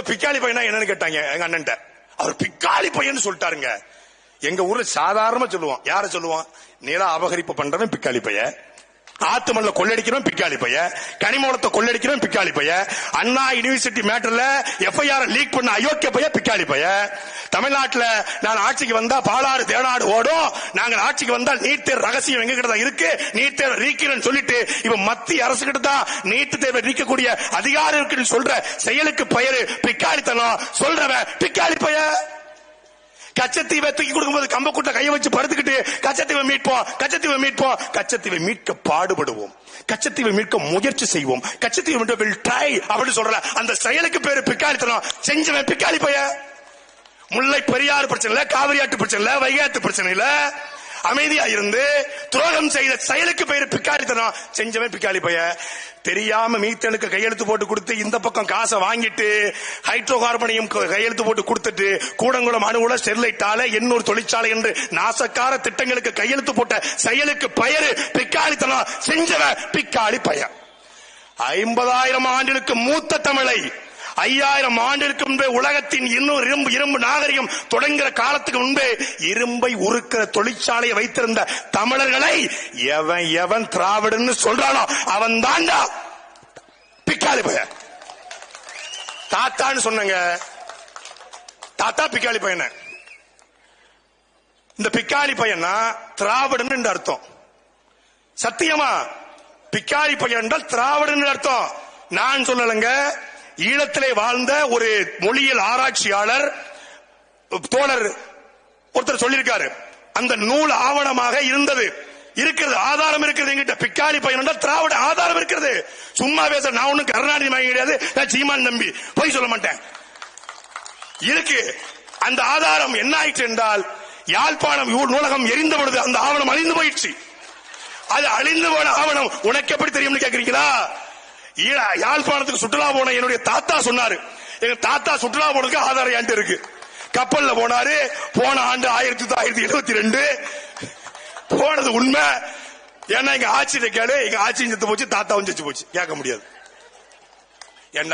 "ஏ, பிக்காளி பையனா என்னன்னு கேட்டாங்க எங்க அண்ணன்ட்ட. அவர் பிக்காளி பையன் சொல்லிட்டாருங்க. எங்க ஊர்ல சாதாரணமா சொல்லுவோம் யார சொல்லுவோம் நில அபகரிப்பு பண்றவன் பிக்காளி பையன். ஆத்து மண்ணில் கொள்ளடிக்கிறோம் பிக்காளி பைய. கனிமூலத்தை கொள்ளடிக்கிறோம் பிக்காளி பைய. அண்ணா யூனிவர்சிட்டி மேட்டர்ல எஃப்ஐஆர் லீக் பண்ண அயோக்கிய பைய பிக்காளி பைய. தமிழ்நாட்டில் நான் ஆட்சிக்கு வந்தா பாலாறு தேனாடு ஓடும். நாங்கள் ஆட்சிக்கு வந்தால் நீட் தேர்வு ரகசியம் எங்க கிட்ட தான் இருக்கு? நீட் தேர்வு நீக்கிறேன்னு சொல்லிட்டு இப்ப மத்திய அரசு கிட்ட தான் நீட் தேர்வை நீக்கக்கூடிய அதிகாரம் இருக்குன்னு சொல்ற செயலுக்கு பெயரு பிக்காளித்தனம். சொல்றவன் பிக்காளி பையன் கச்சத்தீவை தூக்கி கொடுக்கும்போது கம்பக்கூட்ட கையை வச்சு படுத்துக்கிட்டு கச்சத்தீவை மீட்போம் கச்சத்தீவை மீட்போம் கச்சத்தீவை மீட்க பாடுபடுவோம். கச்சத்தீவை மீட்க முயற்சி செய்வோம். கச்சத்தீவை மீட்க வில் ட்ரை அப்படின்னு சொல்ற அந்த செயலுக்கு பேரு பிக்காளித்தனம். செஞ்சவன் பிக்காளி பைய முல்லை பெரியாறு பிரச்சனை இல்ல காவிரி ஆட்டு பிரச்சனை இல்ல வைகாத்து பிரச்சனை இல்லை அமைதியா இருந்து துரோகம் செய்த செயலுக்கு பெயர் பிக்காளித்தனம் செஞ்சவன் பிக்காளி பைய. தெரியாம மீத்தனுக்கு கையெழுத்து போட்டு கொடுத்து இந்த பக்கம் காசை வாங்கிட்டு ஹைட்ரோ கார்பனையும் கையெழுத்து போட்டு கொடுத்துட்டு கூடங்குளம் அணுகுல ஸ்டெர்லைட்டால எண்ணூர் தொழிற்சாலை என்று நாசக்கார திட்டங்களுக்கு கையெழுத்து போட்ட செயலுக்கு பெயர் பிக்காளித்தனம் செஞ்சவன் பிக்காளி பையன் ஐம்பதாயிரம் ஆண்டுகளுக்கு மூத்த தமிழை ஐயாயிரம் ஆண்டிற்கு முன்பே உலகத்தின் இன்னொரு இரும்பு இரும்பு நாகரிகம் தொடங்குகிற காலத்துக்கு முன்பே இரும்பை உருக்கிற தொழிற்சாலையை வைத்திருந்த தமிழர்களை எவன் எவன் திராவிடன்னு சொல்றானோ அவன் தாண்டா. பிக்காளி பையன். தாத்தான்னு சொன்னங்க. தாத்தா பிக்காளி பையன. இந்த பிக்காளி பையனா திராவிடன் அர்த்தம். சத்தியமா? பிக்காளி பையன் என்றால் திராவிடன் அர்த்தம். நான் சொல்லலைங்க. ஈழத்திலே வாழ்ந்த ஒரு மொழியியல் ஆராய்ச்சியாளர் தோழர் ஒருத்தர் சொல்லியிருக்காரு. அந்த நூல் ஆவணமாக இருந்தது. இருக்கிறது ஆதாரம் இருக்கிறது எங்கிட்ட பிக்காலி பையன் திராவிட ஆதாரம் இருக்கிறது சும்மா பேச நான் ஒண்ணும் கருணாநிதி மகன் கிடையாது. நான் சீமான் நம்பி போய் சொல்ல மாட்டேன். இருக்கு. அந்த ஆதாரம் என்ன ஆயிற்று என்றால் யாழ்ப்பாணம் நூலகம் எரிந்த பொழுது அந்த ஆவணம் அழிந்து போயிடுச்சு. அது அழிந்து போன ஆவணம் உனக்கு எப்படி தெரியும்னு கேக்குறீங்களா? யாழ்ப்பாணத்துக்கு சுற்றுலா போன என்னுடைய தாத்தா சொன்னாரு. எங்க தாத்தா சுற்றுலா போனதுக்கு ஆதாரம் என்கிட்ட இருக்கு. கப்பல்ல போனாரு. போன ஆண்டு ஆயிரத்தி தொள்ளாயிரத்தி எழுபத்தி ரெண்டு. போனது உண்மை. ஏன்னா எங்க ஆட்சியில கேளு எங்க ஆட்சியும் செத்து போச்சு தாத்தாவும் செத்து போச்சு. கேட்க முடியாது.